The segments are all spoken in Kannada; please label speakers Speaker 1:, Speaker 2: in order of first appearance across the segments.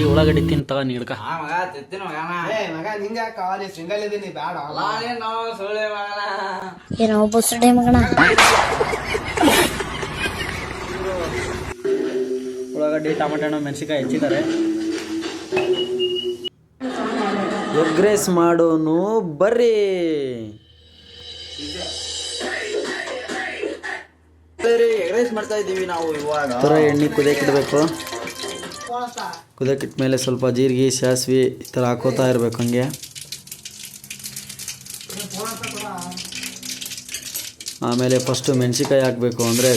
Speaker 1: ಇಡೀ ಉಳ್ಳಾಗಡ್ಡಿ ತಿಂತ ನೀಡ್ಕ
Speaker 2: ಆ ಮಗ ತಿತ್ತೀನಿ ಮಗನ
Speaker 3: ಏ ಮಗ ನಿಂಗೆ ಯಾಕ ನೀ ಸಿಂಗಲ್ ಇದೀನಿ ಬೇಡ
Speaker 2: ಲಾಲೆ ನಾವು ಸುಳ್ಳೆ ಮಗನ.
Speaker 4: ಏನೋ ಬಸ್ಡೆ ಮಗಣ
Speaker 1: ಉಳ್ಳಾಗಡ್ಡಿ ಟಮಾಟೆ ಹಣ್ಣು ಮೆಣಸಿಕಾಯಿ ಹೆಚ್ಚಿದ್ದಾರೆ. ಎಗ್ ರೈಸ್ ಮಾಡೋನು ಬರ್ರಿ.
Speaker 2: ಎಗ್ರೈಸ್ ಮಾಡ್ತಾ ಇದೀವಿ ನಾವು ಇವಾಗ.
Speaker 1: ಎಣ್ಣೆ ಕುದಿಯಕ್ಕಿಡಬೇಕು ಮೇಲೆ ಸ್ವಲ್ಪ ಜೀರಿಗೆ, ಸಾಸಿವೆ ಈ ಥರ ಹಾಕೋತಾ ಇರಬೇಕು ಹಂಗೆ. ಆಮೇಲೆ ಫಸ್ಟು ಮೆಣಸಿಕಾಯಿ ಹಾಕಬೇಕು ಅಂದರೆ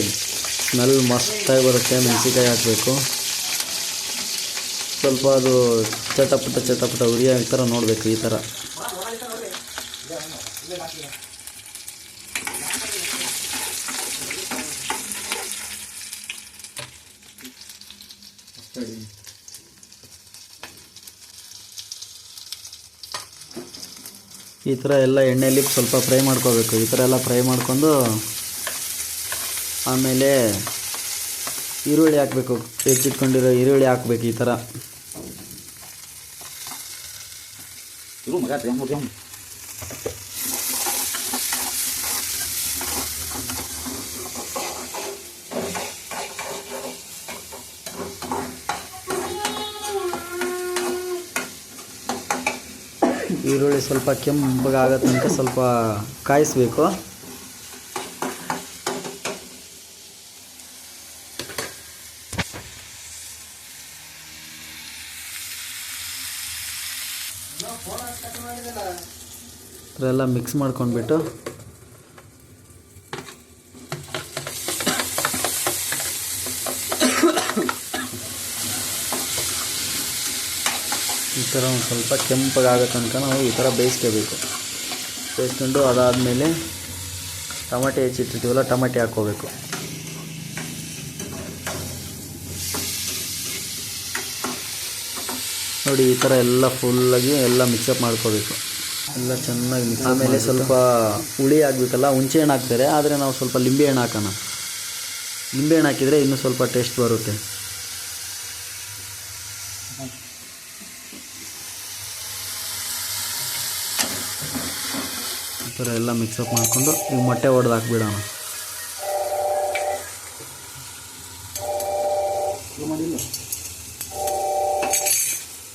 Speaker 1: ಸ್ಮೆಲ್ ಮಸ್ತಾಗಿ ಬರುತ್ತೆ ಮೆಣಸಿಕಾಯಿ ಹಾಕಬೇಕು. ಸ್ವಲ್ಪ ಅದು ಚಟಪಟ ಚಟಪಟ ಉರಿಯೋ ಥರ ನೋಡಬೇಕು ಈ ಥರ. ಈ ಥರ ಎಲ್ಲ ಎಣ್ಣೆಯಲ್ಲಿ ಸ್ವಲ್ಪ ಫ್ರೈ ಮಾಡ್ಕೋಬೇಕು. ಈ ಥರ ಎಲ್ಲ ಫ್ರೈ ಮಾಡ್ಕೊಂಡು ಆಮೇಲೆ ಈರುಳ್ಳಿ ಹಾಕಬೇಕು. ಹೆಚ್ಚಿಟ್ಕೊಂಡಿರೋ ಈರುಳ್ಳಿ ಹಾಕಬೇಕು ಈ ಥರ. ಈರುಳ್ಳಿ ಸ್ವಲ್ಪ ಕೆಂಪಗಾಗೋ ತನಕ ಸ್ವಲ್ಪ ಕಾಯಿಸ್ಬೇಕು. ಎಲ್ಲ ಮಿಕ್ಸ್ ಮಾಡ್ಕೊಂಡ್ಬಿಟ್ಟು ಥರ ಒಂದು ಸ್ವಲ್ಪ ಕೆಂಪಗಾಗೋ ತನಕ ನಾವು ಈ ಥರ ಬೇಯಿಸ್ಕೋಬೇಕು. ಬೇಯಿಸ್ಕೊಂಡು ಅದಾದಮೇಲೆ ಟಮಾಟೆ ಹೆಚ್ಚಿಟ್ಟಿರ್ತೀವಲ್ಲ ಟಮಾಟೆ ಹಾಕ್ಕೋಬೇಕು. ನೋಡಿ ಈ ಥರ ಎಲ್ಲ ಫುಲ್ಲಾಗಿ ಎಲ್ಲ ಮಿಕ್ಸಪ್ ಮಾಡ್ಕೋಬೇಕು. ಎಲ್ಲ ಚೆನ್ನಾಗಿ ಮಿಕ್ಸ್ ಆಮೇಲೆ ಸ್ವಲ್ಪ ಹುಳಿ ಆಗಬೇಕಲ್ಲ ಹುಣಸೆ ಹಣ್ಣು ಹಾಕ್ತಾರೆ ಆದರೆ ನಾವು ಸ್ವಲ್ಪ ಲಿಂಬೆ ಹಣ್ಣು ಹಾಕೋಣ. ಲಿಂಬೆ ಹಣ್ಣು ಹಾಕಿದರೆ ಇನ್ನೂ ಸ್ವಲ್ಪ ಟೇಸ್ಟ್ ಬರುತ್ತೆ. ಥರ ಎಲ್ಲ ಮಿಕ್ಸಪ್ ಮಾಡಿಕೊಂಡು ಈಗ ಮೊಟ್ಟೆ ಹೊಡೆದು ಹಾಕ್ಬಿಡೋಣ.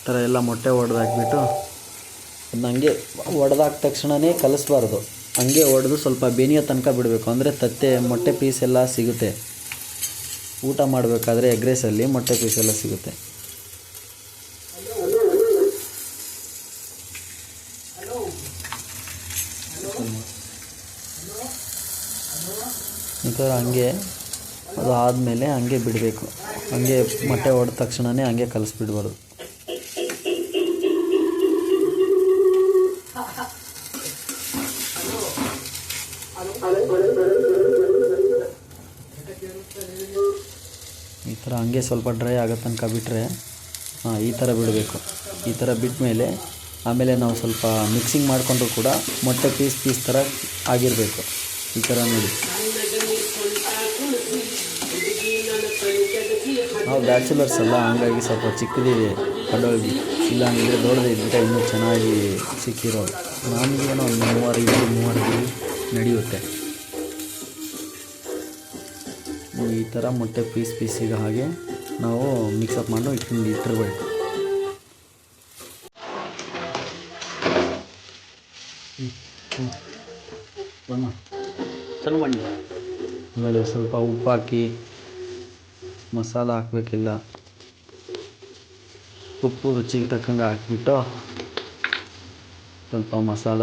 Speaker 1: ಥರ ಎಲ್ಲ ಮೊಟ್ಟೆ ಹೊಡೆದು ಹಾಕ್ಬಿಟ್ಟು ಅದನ್ನ ಹಂಗೆ ಒಡೆದಾಕ ತಕ್ಷಣವೇ ಕಲಿಸ್ಬಾರ್ದು. ಹಂಗೆ ಒಡೆದು ಸ್ವಲ್ಪ ಬೇನಿಯ ತನಕ ಬಿಡಬೇಕು. ಅಂದರೆ ತತ್ತೆ, ಮೊಟ್ಟೆ ಪೀಸ್ ಎಲ್ಲ ಸಿಗುತ್ತೆ. ಊಟ ಮಾಡಬೇಕಾದ್ರೆ ಎಗ್ ರೈಸಲ್ಲಿ ಮೊಟ್ಟೆ ಪೀಸ್ ಎಲ್ಲ ಸಿಗುತ್ತೆ. ಥರ ಹಂಗೆ ಅದು ಆದಮೇಲೆ ಹಂಗೆ ಬಿಡಬೇಕು. ಹಂಗೆ ಮೊಟ್ಟೆ ಹೊಡೆದ ತಕ್ಷಣವೇ ಹಂಗೆ ಕಲಿಸ್ಬಿಡ್ಬಾರ್ದು. ಈ ಥರ ಹಂಗೆ ಸ್ವಲ್ಪ ಡ್ರೈ ಆಗೋ ತನಕ ಬಿಟ್ಟರೆ ಹಾಂ, ಈ ಥರ ಬಿಡಬೇಕು. ಈ ಥರ ಬಿಟ್ಟ ಮೇಲೆ ಆಮೇಲೆ ನಾವು ಸ್ವಲ್ಪ ಮಿಕ್ಸಿಂಗ್ ಮಾಡಿಕೊಂಡ್ರು ಕೂಡ ಮೊಟ್ಟೆ ಪೀಸ್ ಪೀಸ್ ಥರ ಆಗಿರಬೇಕು. ಈ ಥರ ನೋಡಿ. ನಾವು ಬ್ಯಾಚುಲರ್ಸ್ ಅಲ್ಲ ಹಂಗಾಗಿ ಸ್ವಲ್ಪ ಚಿಕ್ಕದಿದೆ. ಕಡೋಗಿ ಇಲ್ಲ ಅಂದರೆ ದೊಡ್ಡದೇ ಇದ್ದರೆ ಇನ್ನೂ ಚೆನ್ನಾಗಿ ಸಿಕ್ಕಿರೋದು ನಮಗೇನೋ ಒಂದು ಮೂವರು ಇದು ಮೂವರು ನಡೆಯುತ್ತೆ. ಈ ಥರ ಮೊಟ್ಟೆ ಪೀಸ್ ಪೀಸಿಗೆ ಹಾಗೆ ನಾವು ಮಿಕ್ಸಪ್ ಮಾಡಿ ಇಟ್ಕೊಂಡು ಇಟ್ಟಿರ್ಬೇಕು. ಆಮೇಲೆ ಸ್ವಲ್ಪ ಉಪ್ಪು ಹಾಕಿ ಮಸಾಲ ಹಾಕಬೇಕಿಲ್ಲ. ಉಪ್ಪು ರುಚಿಗೆ ತಕ್ಕಂಗೆ ಹಾಕ್ಬಿಟ್ಟು ಸ್ವಲ್ಪ ಮಸಾಲ.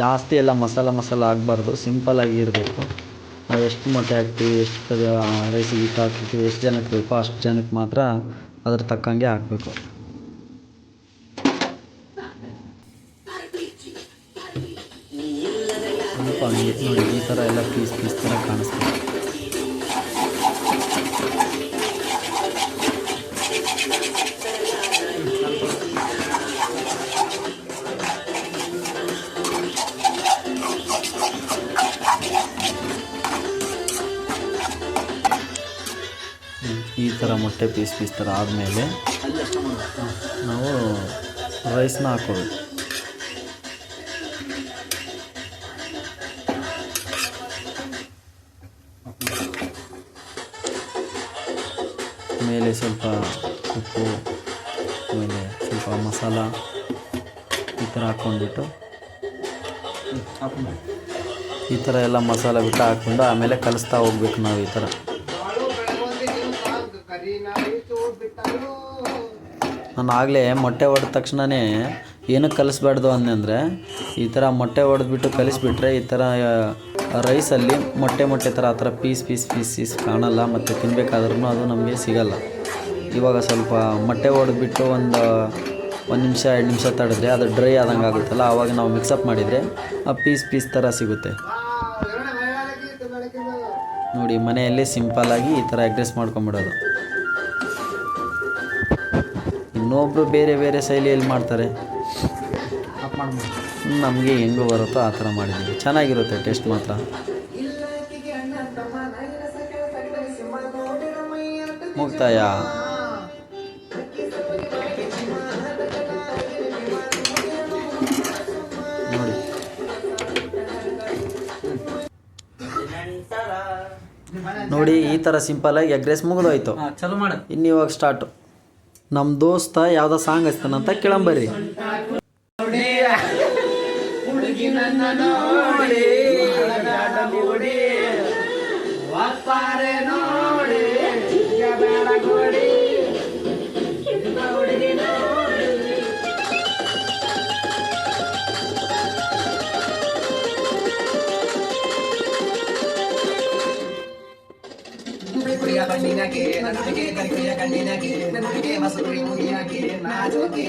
Speaker 1: ಜಾಸ್ತಿ ಎಲ್ಲ ಮಸಾಲ ಮಸಾಲ ಆಗಬಾರ್ದು ಸಿಂಪಲ್ಲಾಗಿ ಇರಬೇಕು. ನಾವು ಎಷ್ಟು ಮೊಟ್ಟೆ ಹಾಕ್ತೀವಿ, ಎಷ್ಟು ರೈಸಿಗೆ ಹಿಟ್ಟು ಹಾಕಿರ್ತೀವಿ ಎಷ್ಟು ಜನಕ್ಕೆ ಬೇಕೋ ಅಷ್ಟು ಜನಕ್ಕೆ ಮಾತ್ರ ಅದ್ರ ತಕ್ಕಂಗೆ ಹಾಕಬೇಕು. ನೋಡಿ, ಈ ಥರ ಎಲ್ಲ ಪೀಸ್ ಪೀಸ್ ಥರ ಕಾಣಿಸ್ತದೆ. ಈ ಥರ ಮೊಟ್ಟೆ ಪೀಸ್ ಪೀಸ್ ಥರ ಆದಮೇಲೆ ನಾವು ರೈಸ್ನ ಹಾಕೋಬೇಕು. ಮೇಲೆ ಸ್ವಲ್ಪ ಉಪ್ಪು, ಆಮೇಲೆ ಸ್ವಲ್ಪ ಮಸಾಲ ಈ ಥರ ಹಾಕ್ಕೊಂಡ್ಬಿಟ್ಟು ಈ ಥರ ಎಲ್ಲ ಮಸಾಲ ಬಿಟ್ಟು ಹಾಕ್ಕೊಂಡು ಆಮೇಲೆ ಕಲಿಸ್ತಾ ಹೋಗ್ಬೇಕು ನಾವು ಈ ಥರ. ನಾನು ಆಗಲೇ ಮೊಟ್ಟೆ ಹೊಡೆದ ತಕ್ಷಣವೇ ಏನಕ್ಕೆ ಕಲಿಸ್ಬಾರ್ದು ಅಂದೆಂದರೆ ಈ ಥರ ಮೊಟ್ಟೆ ಹೊಡೆದ್ಬಿಟ್ಟು ಕಲಿಸ್ಬಿಟ್ರೆ ಈ ಥರ ರೈಸಲ್ಲಿ ಮೊಟ್ಟೆ ಮೊಟ್ಟೆ ಥರ ಆ ಥರ ಪೀಸ್ ಪೀಸ್ ಪೀಸ್ ಪೀಸ್ ಕಾಣಲ್ಲ ಮತ್ತು ತಿನ್ಬೇಕಾದ್ರೂ ಅದು ನಮಗೆ ಸಿಗಲ್ಲ. ಇವಾಗ ಸ್ವಲ್ಪ ಮೊಟ್ಟೆ ಹೊಡೆದ್ಬಿಟ್ಟು ಒಂದು ಒಂದು ನಿಮಿಷ, ಎರಡು ನಿಮಿಷ ತಡೆದ್ರೆ ಅದು ಡ್ರೈ ಆದಂಗೆ ಆಗುತ್ತಲ್ಲ, ಆವಾಗ ನಾವು ಮಿಕ್ಸಪ್ ಮಾಡಿದರೆ ಆ ಪೀಸ್ ಪೀಸ್ ಥರ ಸಿಗುತ್ತೆ. ನೋಡಿ, ಮನೆಯಲ್ಲೇ ಸಿಂಪಲ್ಲಾಗಿ ಈ ಥರ ಎಗ್ ಮಾಡ್ಕೊಂಬಿಡೋದು. ಇನ್ನೊಬ್ಬರು ಬೇರೆ ಬೇರೆ ಶೈಲಿಯಲ್ಲಿ ಮಾಡ್ತಾರೆ. ನಮಗೆ ಹೆಂಗೋ ಬರುತ್ತೋ ಆ ಥರ ಮಾಡಿದ್ದೀವಿ. ಚೆನ್ನಾಗಿರುತ್ತೆ ಟೇಸ್ಟ್ ಮಾತ್ರ. ಮುಕ್ತಾಯ. ನೋಡಿ. ನೋಡಿ ಈ ಥರ ಸಿಂಪಲಾಗಿ ಎಗ್ ರೈಸ್ ಮುಗಿದೋಯ್ತು.
Speaker 2: ಚಲೋ ಮಾಡ.
Speaker 1: ಇನ್ನು ಇವಾಗ ಸ್ಟಾರ್ಟು ನಮ್ಮ ದೋಸ್ತ ಯಾವುದೋ ಸಾಂಗ್ ಹಚ್ತಾನಂತ ಕೇಳಂಬರ್ರಿ. ತಿರುಗಿ
Speaker 3: ನನ್ನ ನೋಡಿ ಹಳಗಾಡ ಮೂಡಿ ಒತ್ತಾರೆ ನೋಡಿ ಬೇಡ ಗೋಡಿ ಕಣ್ಣಿನಗೆ ನನಗೆ ಕರಿಕೆಯ ಕಣ್ಣಿನಗೆ ನನಗೆ ಮಸೂರಿ ಮುಗಿಯಾಗೆ ನಾಜೋಗೆ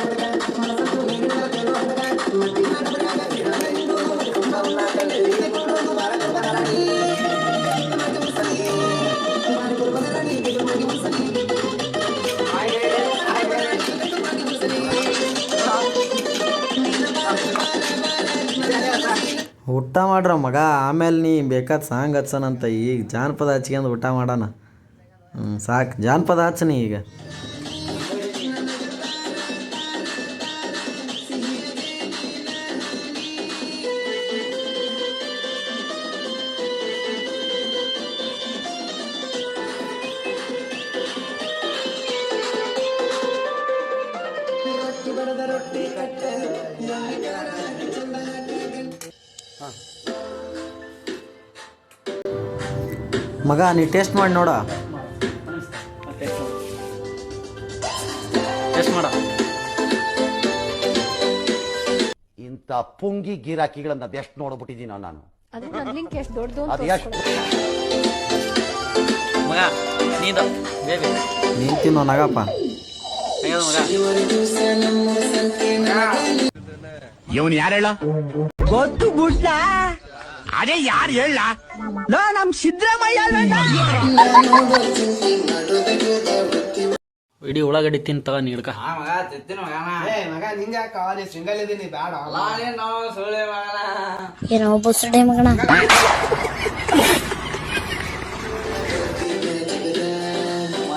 Speaker 1: ಮಾಡ್ರ ಮಗ. ಆಮೇಲೆ ನೀ ಬೇಕಾದ ಸಾಂಗ್ ಹಚ್ಚನಂತ ಈಗ ಜಾನಪದ ಹಚ್ಕೊಂಡು ಊಟ ಮಾಡೋಣ. ಹ್ಞೂ ಸಾಕು. ಜಾನಪದ ಹಚ್ಚನಿ ಈಗ. ಮಗ ನೀ ಟೇಸ್ಟ್ ಮಾಡಿ ನೋಡ. ಟೇಸ್ಟ್ ಮಾಡ.
Speaker 5: ಇಂಥ ಪುಂಗಿ ಗಿರಾಕಿಗಳನ್ನ ಅದೆಷ್ಟು ನೋಡ್ಬಿಟ್ಟಿದ್ದೀನೋ ನಾನು.
Speaker 6: ಅದೇ ನನ್ ಲಿಂಕ್ ಎಷ್ಟು ದೊಡ್ಡದು
Speaker 5: ಅದು ಎಷ್ಟು
Speaker 2: ಮಗ ನೀದು ಬೇಬಿ.
Speaker 1: ನೀನು ತಿನ್ನೋ ನಗಪ್ಪ.
Speaker 2: ಮಗ.
Speaker 7: ಇವನು ಯಾರು ಹೇಳ? ಗೊತ್ತು ಗುಡ್ಡ ಅದೇ ಯಾರು ಹೇಳ? ನಮ್ ಸಿದ್ದರಾಮಯ್ಯ
Speaker 1: ಇಡೀ ಉಳ್ಳಾಗಡ್ಡಿ ತಿಂತ ನೀಡ್ಕ
Speaker 2: ಆ ಮಗ ತಿತ್ತಿನ ಮಗನ
Speaker 3: ಏ ಮಗ ನಿಂಗೆ ಯಾಕೆ ಕಾవాలి ಸಿಂಗಲ್ ಇದೀನಿ? ಬೇಡ
Speaker 2: ಲಾಲಿ ನಾವು ಸುಳ್ಳೆ ಮಗನ
Speaker 4: ಏನೋ ಬುಸುಡೆ ಮಗಣ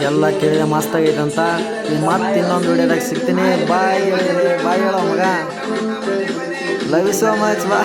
Speaker 1: ಎಲ್ಲ ಕೇಳಿದ ಮಸ್ತ್ ಆಗೈತಂತ ಮತ್ತೆ ಇನ್ನೊಂದು ವಿಡಿಯೋದಾಗ ಸಿಗ್ತೀನಿ. ಬಾಯ್ ಬಾಯ್ ಹೇಳೋ ಮಗ. ಲವ್ ಯು ಸೋ ಮಚ್ ಬಾ.